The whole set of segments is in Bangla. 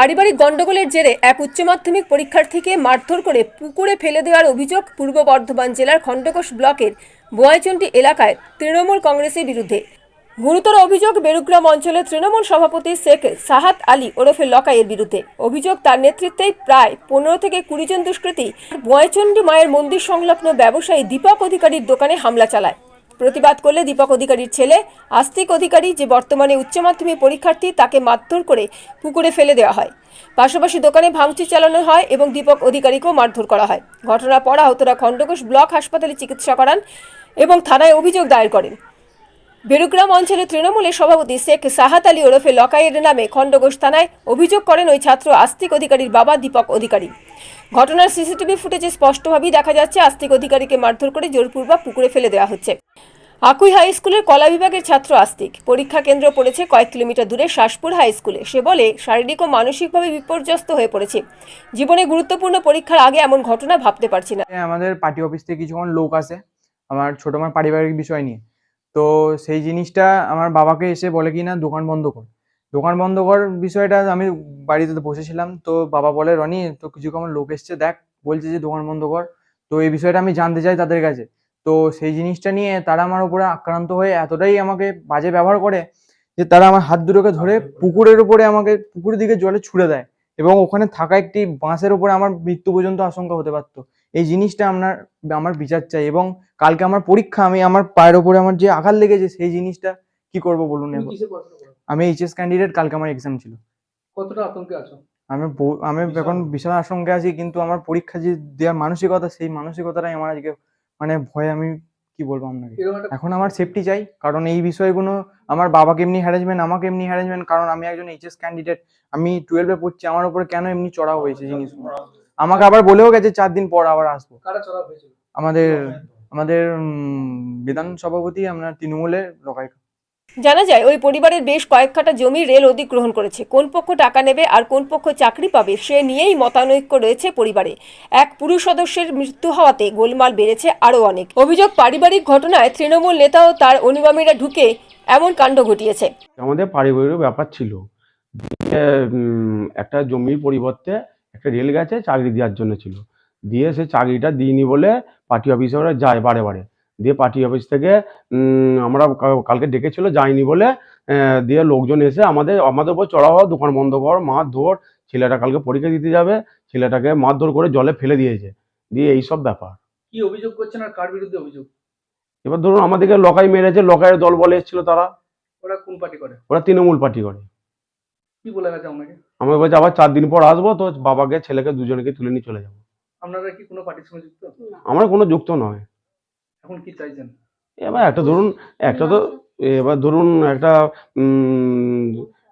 পারিবারিক গণ্ডগোলের জেরে এক উচ্চ মাধ্যমিক পরীক্ষার্থীকে মারধর করে পুকুরে ফেলে দেওয়ার অভিযোগ পূর্ব বর্ধমান জেলার খণ্ডঘোষ ব্লকের বোয়াইচন্ডি এলাকায় তৃণমূল কংগ্রেসের বিরুদ্ধে। গুরুতর অভিযোগ বেরুগ্রাম অঞ্চলের তৃণমূল সভাপতি শেখ সাহাত আলী ওরফে লকাইয়ের বিরুদ্ধে। অভিযোগ তার নেতৃত্বেই প্রায় পনেরো থেকে কুড়ি জন দুষ্কৃতী বোয়াইচন্ডী মায়ের মন্দির সংলগ্ন ব্যবসায়ী দীপক অধিকারীর দোকানে হামলা চালায়। প্রতিবাদ করলে দীপক অধিকারীর ছেলে, আস্তিক অধিকারী যে বর্তমানে উচ্চ মাধ্যমিক পরীক্ষার্থী তাকে মারধর করে পুকুরে ফেলে দেওয়া হয়। পাশাপাশি দোকানে ভাঙচুর চালানো হয় এবং দীপক অধিকারীকেও মারধর করা হয়। ঘটনার পর আহতরা খণ্ডঘোষ ব্লক হাসপাতালে চিকিৎসা করান এবং থানায় অভিযোগ দায়ের করেন। বেরুগ্রাম অঞ্চলের তৃণমূলের সভাপতি শেখ সাহাত আলী ওরফে লকাইয়ের নামে খণ্ডঘোষ থানায় অভিযোগ করেন ওই ছাত্র আস্তিক অধিকারীর বাবা দীপক অধিকারী। ঘটনার সিসিটিভি ফুটেজে স্পষ্টভাবেই দেখা যাচ্ছে, আস্তিক অধিকারীকে মারধর করে জোরপূর্বক পুকুরে ফেলে দেওয়া হচ্ছে। আকুই হাই স্কুলের কলা বিভাগের ছাত্র আস্তিক। পরীক্ষা কেন্দ্র পড়েছে কয়েক কিলোমিটার দূরে শাসপুর হাই স্কুলে। সে বলে, শারীরিক ও মানসিকভাবে বিপর্যস্ত হয়ে পড়েছে। জীবনে গুরুত্বপূর্ণ পরীক্ষার আগে এমন ঘটনা ভাবতে পারছি না। আমাদের পার্টি অফিস থেকে কিছুক্ষণ লোক আসে, আমার ছোট আমার পারিবারিক বিষয় নিয়ে। তো সেই জিনিসটা আমার বাবাকে এসে বলে কি না দোকান বন্ধ কর। দোকান বন্ধ কর বিষয়টা আমি বাড়িতে তো বসেছিলাম। তো বাবা বলে রনি তো কিছু আমার লোক এসছে দেখ বলছে যে দোকান বন্ধ কর। তো এই বিষয়টা আমি জানতে চাই তাদের কাছে। তো সেই জিনিসটা নিয়ে তারা আমার উপরে আক্রান্ত হয়ে এতটাই আমাকে বাজে ব্যবহার করে যে তারা আমার হাত দুটোকে ধরে পুকুরের উপরে আমাকে পুকুরের দিকে জলে ছুড়ে দেয় এবং ওখানে থাকা একটি বাঁশের উপরে আমার মৃত্যু পর্যন্ত আশঙ্কা হতে পারতো। এই জিনিসটা আপনার আমার বিচার চাই এবং কালকে আমার পরীক্ষা আমি আমার পায়ের ওপরে আমার যে আঘাত লেগেছে সেই জিনিসটা কি করব বলুন আমি এইচএস ক্যান্ডিডেট কালকে আমার এক্সাম ছিল। কতটা আতঙ্কে আছো? আমি আমি এখন বিশাল আশঙ্কা আছি কিন্তু আমার পরীক্ষা যে দেওয়ার মানসিকতা সেই মানসিকতাটাই আমার আজকে মানে ভয় আমি কি বলব আপনাকে? এখন আমার সেফটি চাই কারণ এই বিষয়গুলো আমার বাবাকে এমনি হ্যারাসমেন্ট আমাকে এমনি হ্যারাসমেন্ট কারণ আমি একজন এইচএস ক্যান্ডিডেট আমি টুয়েলভে পড়ছি আমার উপরে কেন এমনি চড়া হয়েছে জিনিসগুলো? আমাকে আবার বলেও গেছে চার দিন পর আবার আসব। আমাদের আমাদের বিধান সভাপতি আমরা তৃণমূলের লকাই জানা যায়, ওই পরিবারের বেশ কয়েক কাটা জমি রেল অধিগ্রহণ করেছে। কোন পক্ষ টাকা নেবে আর কোন পক্ষ চাকরি পাবে, সে নিয়েই মতানৈক্য রয়েছে পরিবারে। এক পুরুষ সদস্যের মৃত্যু হওয়াতে গোলমাল বেড়েছে আরও অনেক। অভিযোগ, পারিবারিক ঘটনায় তৃণমূল নেতা ও তার অনুগামীরা ঢুকে এমন কাণ্ড ঘটিয়েছে। আমাদের পারিবারিক ব্যাপার ছিল একটা জমির পরিবর্তে একটা রেল গেছে, চাকরি দেওয়ার জন্য ছিল। দিয়ে সে চাকরিটা দিইনি বলে পার্টি অফিসে যায় বারে বারে। দিয়ে পার্টি অফিস থেকে আমরা কালকে ডেকেছিল যাইনি বলে দিয়ে লোকজন এসে আমাদের আমাদের উপর চড়া হওয়া দোকান বন্ধ কর মার ধর ছেলেটা কালকে পরীক্ষা দিতে যাবে ছেলেটাকে মারধর করে জলে ফেলে দিয়েছে। দিয়ে এইসব ব্যাপার। কি অভিযোগ করছেন আর কার বিরুদ্ধে অভিযোগ? এবার ধরুন আমাদেরকে লকাই মেরেছে লকাইয়ের দল বলে এসেছিল তারা। ওরা কোন পার্টি করে? ওরা তৃণমূল পার্টি করে। কি বলে গেছে আপনাকে? আমাকে বলছে আবার চার দিন পর আসব তো বাবাকে ছেলেকে দুজনকে তুলে নিয়ে চলে যাব। আপনারা কি কোনো পার্টির সঙ্গে যুক্ত? আমার কোনো যুক্ত নয়। এখন কি চাইছেন? এবার একটা ধরুন একটা তো এবার ধরুন একটা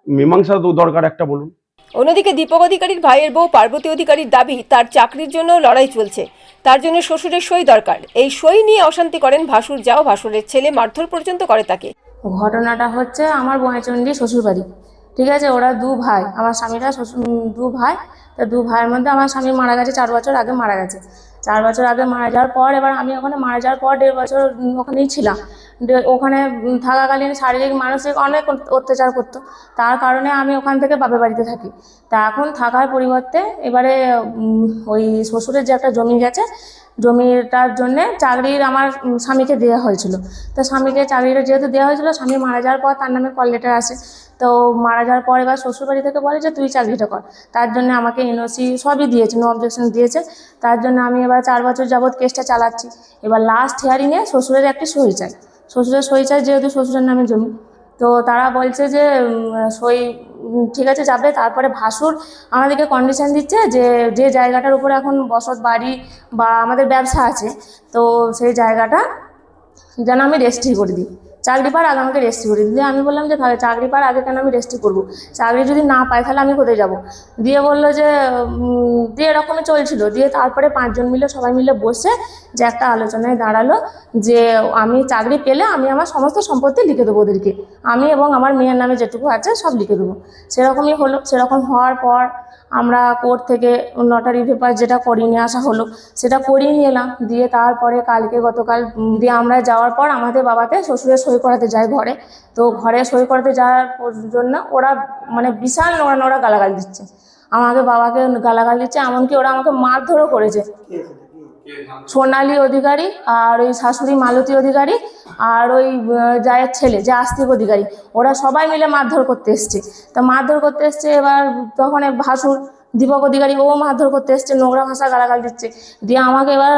মীমাংসা তো দরকার একটা বলুন। অন্যদিকে দীপক অধিকারীর ভাইয়ের বউ পার্বতী অধিকারীর দাবি তার চাকরির জন্য লড়াই চলছে। তার জন্য শ্বশুরের সই দরকার। এই সই নিয়ে অশান্তি করেন ভাসুর যাও ভাসুরের ছেলে মারধর পর্যন্ত করে তাকে। ঘটনাটা হচ্ছে আমার বয়চন্ডী শ্বশুরবাড়ি ঠিক আছে ওরা দু ভাই আমার স্বামীরা শ্বশুর দু ভাই। তা দু ভাইয়ের মধ্যে আমার স্বামী মারা গেছে চার বছর আগে মারা গেছে। চার বছর আগে মারা যাওয়ার পর, এবার আমি ওখানে মারা যাওয়ার পর দেড় বছর ওখানেই ছিলাম। ওখানে থাকাকালীন শারীরিক, মানসিক অনেক অত্যাচার করতো। তার কারণে আমি ওখান থেকে বাপের বাড়িতে থাকি। তা এখন থাকার পরিবর্তে এবারে ওই শ্বশুরের যে একটা জমি গেছে, জমিটার জন্যে চাকরির আমার স্বামীকে দেওয়া হয়েছিল। তো স্বামীকে চাকরিটা যেহেতু দেওয়া হয়েছিল, স্বামী মারা যাওয়ার পর তার নামে কল লেটার আসে। তো মারা যাওয়ার পর এবার শ্বশুরবাড়ি থেকে বলে যে, তুই চাকরিটা কর। তার জন্য আমাকে এনওসি সবই দিয়েছে নো অবজেকশন দিয়েছে। তার জন্য আমি এবার চার বছর যাবৎ কেসটা চালাচ্ছি। এবার লাস্ট হিয়ারিংয়ে শ্বশুরের একটি সই চাই। শ্বশুরের সই চাই, যেহেতু শ্বশুরের নামে জমি। তো তারা বলছে যে সই ঠিক আছে, যাবে। তারপরে ভাসুর আমাদেরকে কন্ডিশন দিচ্ছে যে যে জায়গাটার উপরে এখন বসত বাড়ি বা আমাদের ব্যবসা আছে, তো সেই জায়গাটা যেন আমি রেজিস্ট্রি করে দিই। চাকরি পাওয়ার আগে আমাকে রেজিস্ট্রি করে দিই। দিয়ে আমি বললাম যে তাহলে চাকরি পাওয়ার আগে কেন আমি রেজিস্ট্রি করব? চাকরি যদি না পাই, তাহলে আমি কোথায় যাব? দিয়ে বলল যে দিয়ে এরকমই চলছিল। দিয়ে তারপরে পাঁচজন মিলে, সবাই মিলে বসে যে একটা আলোচনায় দাঁড়াল যে, আমি চাকরি পেলে আমি আমার সমস্ত সম্পত্তি লিখে দেবো ওদেরকে। আমি এবং আমার মেয়ের নামে যেটুকু আছে সব লিখে দেবো। সেরকমই হলো, সেরকম হওয়ার পর আমরা কোর্ট থেকে নটারি পেপার যেটা করিয়ে নিয়ে আসা হলো সেটা করিয়ে নিয়ে এলাম। দিয়ে তারপরে কালকে গতকাল দিয়ে আমরা যাওয়ার পর আমাদের বাবাকে শ্বশুরে সই করাতে যায় ঘরে। তো ঘরে সই করাতে যাওয়ার জন্য ওরা মানে বিশাল নোড়া নোড়া গালাগাল দিচ্ছে। আমাকে বাবাকে গালাগাল দিচ্ছে এমনকি ওরা আমাকে মারধরও করেছে। সোনালী অধিকারী আর ওই শাশুড়ি মালতী অধিকারী আর ওই জায়ের ছেলে, যে আস্তিক অধিকারী, ওরা সবাই মিলে মারধর করতে এসছে। তা মারধর করতে এসছে, এবার তখন ভাসুর, দীপক অধিকারী, ও মারধর করতে এসছে, নোংরা ভাষা গালাগাল দিচ্ছে। দিয়ে আমাকে এবার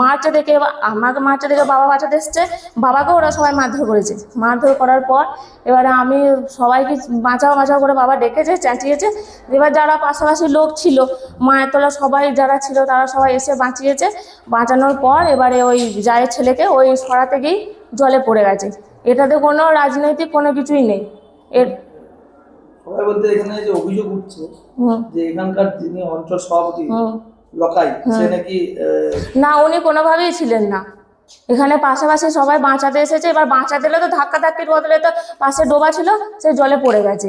মারতে দেখে এবার, আমাকে মারতে দেখে বাবা বাঁচাতে এসছে, বাবাকেও ওরা সবাই মারধর করেছে। মারধর করার পর, এবারে আমি সবাইকে বাঁচাও বাঁচাও করে বাবা ডেকেছে, চেঁচিয়েছে। এবার যারা পাশাপাশি লোক ছিল মায়ের তলা সবাই যারা ছিল, তারা সবাই এসে বাঁচিয়েছে। বাঁচানোর পর এবারে ওই জায়ের ছেলেকে ওই সরাতে গিয়েই জলে পড়ে গেছে। এটাতে কোনো রাজনৈতিক কোনো কিছুই নেই। এর সবাই বলতে এখানে যে অভিযোগ উঠছে যে এখানকার যিনি অঞ্চল সভাপতি লকাই সে নাকি না উনি কোনোভাবেই ছিলেন না। এখানে পাশাপাশি সবাই বাঁচাতে এসেছে। এবার বাঁচাতে এলে তো ধাক্কা ধাক্কির বদলে তো পাশে ডোবা ছিল সে জলে পড়ে গেছে।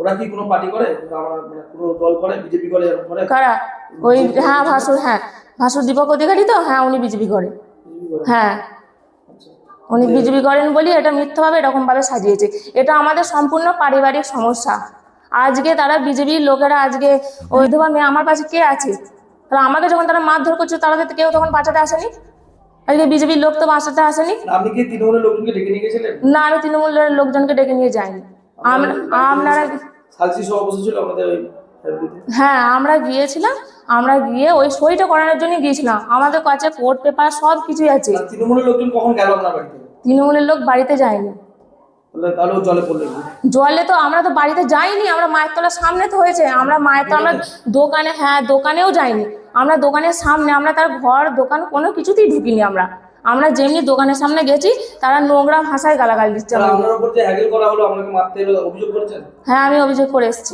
ওরা কি কোনো পার্টি করে? আমার মানে দল করে? বিজেপি করে কারা? ওই হ্যাঁ ভাসুর হ্যাঁ। ভাসুর দীপক অধিকারী তো? হ্যাঁ উনি বিজেপি করে। হ্যাঁ। উনি বিজেপি করেন বলি এটা মিথ্যাভাবে এরকমভাবে সাজিয়েছে। এটা আমাদের সম্পূর্ণ পারিবারিক সমস্যা। আজকে তারা বিজেপির লোকেরা আজকে ওই ধোয়া মেয়ে আমার পাশে কে আছে? তাহলে আমাকে যখন তারা মারধর করছে তাদের কেউ তখন বাঁচাতে আসেনি? আজকে বিজেপির লোক তো বাঁচাতে আসেনি? না আমি তৃণমূলের লোকজনকে ডেকে নিয়ে যাইনি। আমরা আপনারা হ্যাঁ আমরা গিয়েছিলাম। আমরা গিয়ে ওই সইটা করানোর জন্য গিয়েছিলাম। আমাদের কাছে কোর্ট পেপার সব কিছুই আছে তৃণমূলের লোকজন কখন গেল আপনার বাড়িতে? তৃণমূলের লোক বাড়িতে যায়নি। জলে তো আমরা তো বাড়িতে যাইনি আমরা মায়ের তলার সামনে তো হয়েছে আমরা মায়ের তো আমরা দোকানে হ্যাঁ দোকানেও যাইনি। আমরা দোকানের সামনে আমরা তার ঘর দোকান কোনো কিছুতেই ঢুকিনি আমরা। আমরা যেমনি দোকানের সামনে গেছি তারা নোংরা ভাষায় গালাগাল দিচ্ছে হ্যাঁ আমি অভিযোগ করে এসেছি।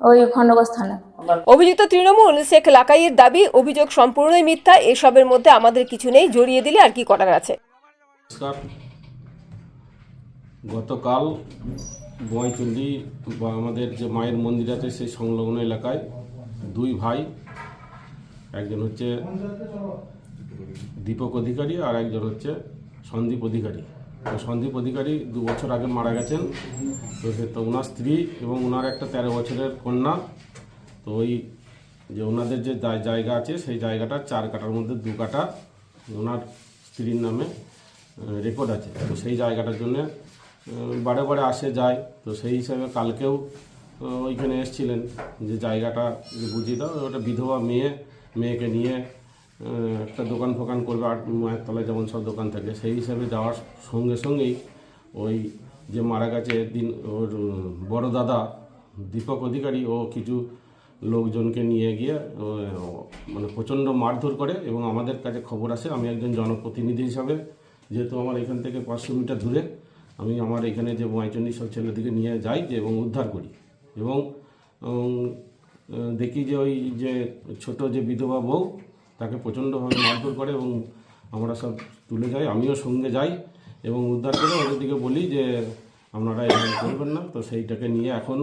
ওই খণ্ডগোজ থানায়। আপনার অভিযুক্ত তৃণমূল শেখ লাকাইয়ের দাবি অভিযোগ সম্পূর্ণই মিথ্যা এসবের মধ্যে আমাদের কিছু নেই জড়িয়ে দিলে আর কি করার আছে? নমস্কার। গতকাল বয়চন্ডী বা আমাদের যে মায়ের মন্দির আছে সেই সংলগ্ন এলাকায় দুই ভাই, একজন হচ্ছে দীপক অধিকারী আর একজন হচ্ছে সন্দীপ অধিকারী। তো সন্দীপ অধিকারী দু বছর আগে মারা গেছেন। তো তো ওনার স্ত্রী এবং ওনার একটা তেরো বছরের কন্যা। তো ওই যে ওনাদের যে জায়গা আছে সেই জায়গাটা চার কাটার মধ্যে দু কাটা ওনার স্ত্রীর নামে রেকর্ড আছে। তো সেই জায়গাটার জন্য বারে বারে আসে, যায়। তো সেই হিসাবে কালকেও ওইখানে এসছিলেন যে জায়গাটা বুঝিয়ে দাও, ওটা বিধবা মেয়ে, মেয়েকে নিয়ে একটা দোকান ফোকান করবে, আর মায়ের তলায় যেমন সব দোকান থাকে, সেই হিসাবে যাওয়ার সঙ্গে সঙ্গেই ওই যে মারা গেছে দিন ওর বড় দাদা, দীপক অধিকারী, ও কিছু লোকজনকে নিয়ে গিয়ে মানে প্রচণ্ড মারধর করে এবং আমাদের কাছে খবর আসে, আমি একজন জনপ্রতিনিধি হিসাবে যেহেতু আমার এখান থেকে পাঁচশো মিটার দূরে, আমি আমার এখানে যে বয়চন্ডী সব ছেলেদিকে নিয়ে যাই যে এবং উদ্ধার করি। এবং দেখি যে ওই যে ছোট যে বিধবা বউ, তাকে প্রচণ্ডভাবে মারধর করে এবং আমরা সব তুলে যাই, আমিও সঙ্গে যাই এবং উদ্ধার করে ওদের দিকে বলি যে আপনারা এখানে করবেন না। তো সেইটাকে নিয়ে এখন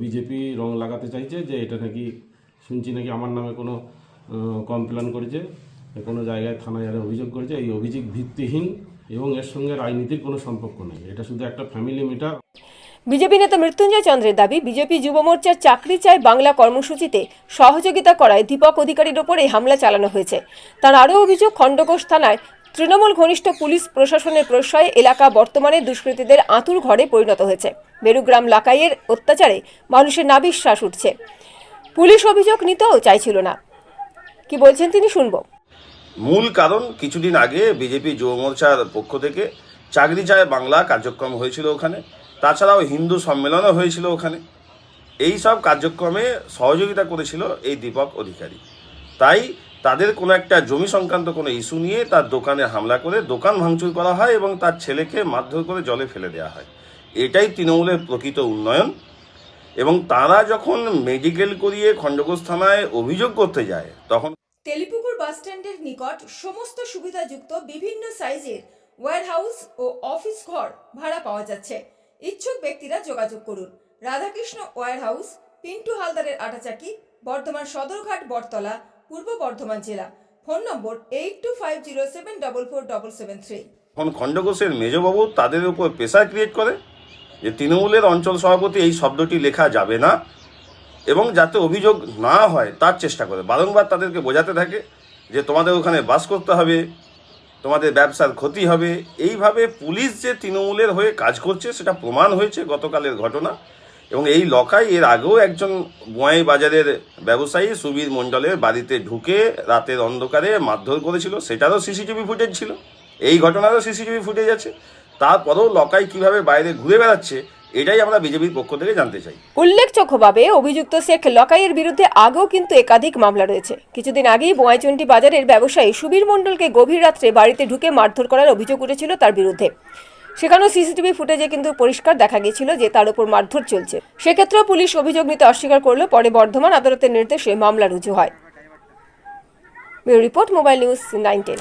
বিজেপি রং লাগাতে চাইছে যে এটা নাকি, শুনছি নাকি আমার নামে কোনো কমপ্লেন করেছে। কোনো জায়গায় থানায় যারা অভিযোগ করেছে, এই অভিযোগ ভিত্তিহীন এবং এর সঙ্গে রাজনীতির কোনো সম্পর্ক নেই। এটা শুধু একটা ফ্যামিলি মিটার বিজেপি নেতা মৃত্যুঞ্জয় চন্দ্রের দাবি, বিজেপি যুব মোর্চার চাকরি চায় বাংলা কর্মসূচিতে সহযোগিতা করায় দীপক অধিকারীর ওপর এই হামলা চালানো হয়েছে। তার আরও অভিযোগ খণ্ডঘোষ থানায় তৃণমূল ঘনিষ্ঠ পুলিশ প্রশাসনের প্রশ্রয়ে এলাকা বর্তমানে দুষ্কৃতীদের আঁতুর ঘরে পরিণত হয়েছে। বেরুগ্রাম লাকাইয়ের অত্যাচারে মানুষের নাবিশ্বাস উঠছে। পুলিশ অভিযোগ নিতেও চাইছিল না। কি বলছেন তিনি, শুনব। মূল কারণ কিছুদিন আগে বিজেপি যুব মোর্চার পক্ষ থেকে চাকরি চায় বাংলা কার্যক্রম হয়েছিল ওখানে। তাছাড়াও হিন্দু সম্মেলনও হয়েছিল ওখানে। এই সব কার্যক্রমে সহযোগিতা করেছিল এই দীপক অধিকারী। তাই তাদের কোনো একটা জমি সংক্রান্ত কোনো ইস্যু নিয়ে তার দোকানে হামলা করে দোকান ভাঙচুর করা হয় এবং তার ছেলেকে মারধর করে জলে ফেলে দেওয়া হয়। এটাই তৃণমূলের প্রকৃত উন্নয়ন এবং তারা যখন মেডিকেল করিয়ে খণ্ডঘোষ থানায় অভিযোগ করতে যায়, তখন তেলিপুকুর বাসস্ট্যান্ডের নিকট সমস্ত সুবিধাযুক্ত বিভিন্ন সাইজের ওয়্যারহাউস ও অফিস ঘর ভাড়া পাওয়া যাচ্ছে। ইচ্ছুক ব্যক্তিরা যোগাযোগ করুন। রাধাকৃষ্ণ ওয়্যারহাউস পিন্টু হালদারের আটাচাকি, বর্ধমান সদরঘাট, বটতলা, পূর্ব বর্ধমান জেলা। Phone number eight two five zero seven double four double seven three. তখন খণ্ডঘোষের মেজবাবু তাদের উপর প্রেশার ক্রিয়েট করে যে তৃণমূলের অঞ্চল সভাপতি এই শব্দটি লেখা যাবে না। এবং যাতে অভিযোগ না হয়, তার চেষ্টা করে। বারংবার তাদেরকে বোঝাতে থাকে যে তোমাদের ওখানে বাস করতে হবে, তোমাদের ব্যবসার ক্ষতি হবে। এইভাবে পুলিশ যে তৃণমূলের হয়ে কাজ করছে, সেটা প্রমাণ হয়েছে গতকালের ঘটনা। এবং এই লকাই এর আগেও একজন বোয়াই বাজারের ব্যবসায়ী সুবীর মণ্ডলের বাড়িতে ঢুকে রাতের অন্ধকারে মারধর করেছিল। সেটারও সিসিটিভি ফুটেজ ছিল। এই ঘটনারও সিসিটিভি ফুটেজ আছে। তারপরেও লকাই কীভাবে বাইরে ঘুরে বেড়াচ্ছে এটাই আমরা বিজেপির পক্ষ থেকে জানতে চাই। উল্লেখযোগ্যভাবে অভিযুক্ত শেখ লকাইয়ের বিরুদ্ধে আগেও কিন্তু একাধিক মামলা রয়েছে। কিছুদিন আগেই বোয়াইচন্ডি বাজারের ব্যবসায়ী সুবীর মণ্ডলকে গভীর রাত্রে বাড়িতে ঢুকে মারধর করার অভিযোগ উঠেছিল তার বিরুদ্ধে। সেখানেও সিসিটিভি ফুটেজে কিন্তু পরিষ্কার দেখা গিয়েছিল যে তার উপর মারধর চলছে। সেক্ষেত্রেও পুলিশ অভিযোগ নিতে অস্বীকার করলেও পরে বর্ধমান আদালতের নির্দেশে মামলা রুজু হয়। Report, mobile news nine ten.